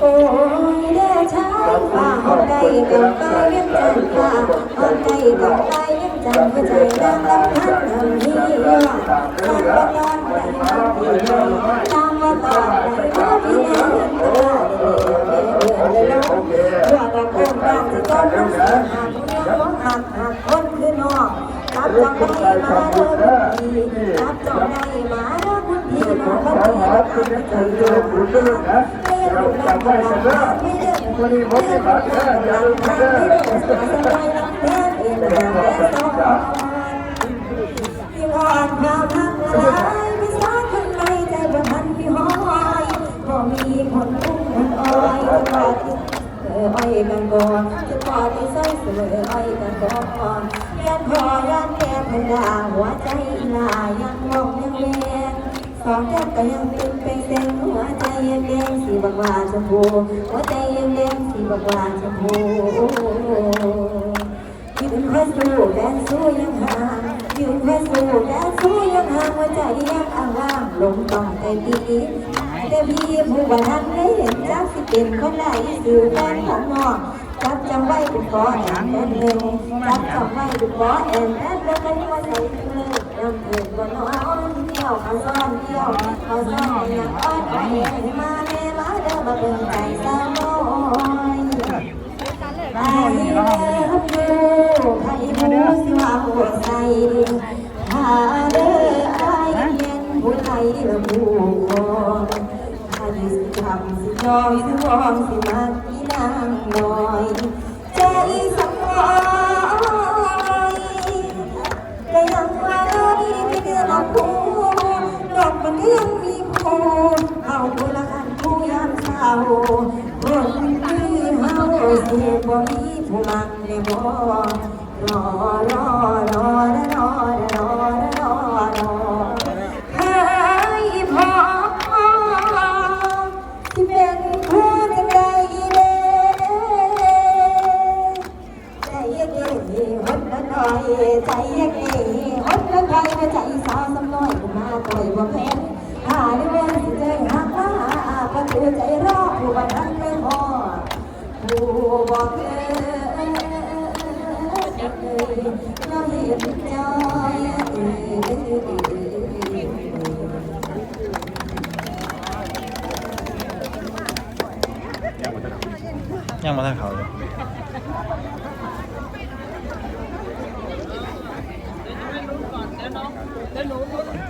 โอ้ยเด้อชายฟ้าหอมไก่กับไปเลี้ยงจันทร์ฟ้าหอมไก่กับไปเลี้ยงจันทร์หัวใจนางลำพันทำนี้ว่าตามว่าตอนไหนมาพี่แม่ตามว่าตอนไหนมาพี่แม่ตาเด้อเด้อเด้อเด้อว่าเราคงรักจะต้องรู้สึกหากเรื่องของหักหักคนคือน้องรับจองได้มาเด้อคุณพี่รับจองได้มาเด้อคุณพี่น้องคนที่รักคุณใจเด้อคุณเด้อนะเราจำไว้เสมอวันนี้ผมจะมาเจออย่ามมาเจอพี่อ่อนพราวทักายพี่สาวคนในใจบ่ทันพี่ห้อยบ่มีคนคุ้มคนอ้อยจะกอดเอออ้อย กันก่อนจะกอที่ใส่สมออ้อยกันก่อนยันคอยันแก้พันดาหัวใจลายังมองยังแรงสองแก้มก็ยังเป็นเป็นเส้นหัวใจ ยังแดงสีบักหวานชมพูหัวใจยังแดงสีบักหวานชมพูยืนเพื่อสู้แดนสู้ยังห่างยืนเพื่อสู้แดนสู้ยังห่างหัวใจยังอ่างว่างลงต้องแต่ปีแต่พี่ผู้ว่าทันได้เห็นจักสิเป็นคนไหนสื่อแฟนของน้องจับจำไว้เป็นก้อแอนแอนเร็วจับจำไว้เป็นก้อแอนแอนเร็วกันว่าใส่เลยยังเกิดบ่นอนเที่ยวเขาซ่อนเที่ยวเขาซ่อนยังอ้อนอ้อน เด้อมาเบิ่งใจสาวน้อยไปเลิฟยูใครรู้สิว่าหัวใจหาเด้อไอเย็นผู้ไทยละผู้คนถ้าดิสิทำสิยอมสิวองสิมาที่นางน้อยใจสักน้ คนที่เฮาสิบ่มีผู้มักได้บ่รอรอรอรอรอรอรอให้พอที่เป็นผู้จังใดเด้ใจเย็นๆหดละหน่อยใจเย็นๆหดละหน่อยใจสาวสำน้อยมาต่อยบ่แพ้ ผู้บอกเอ้ยเราเห็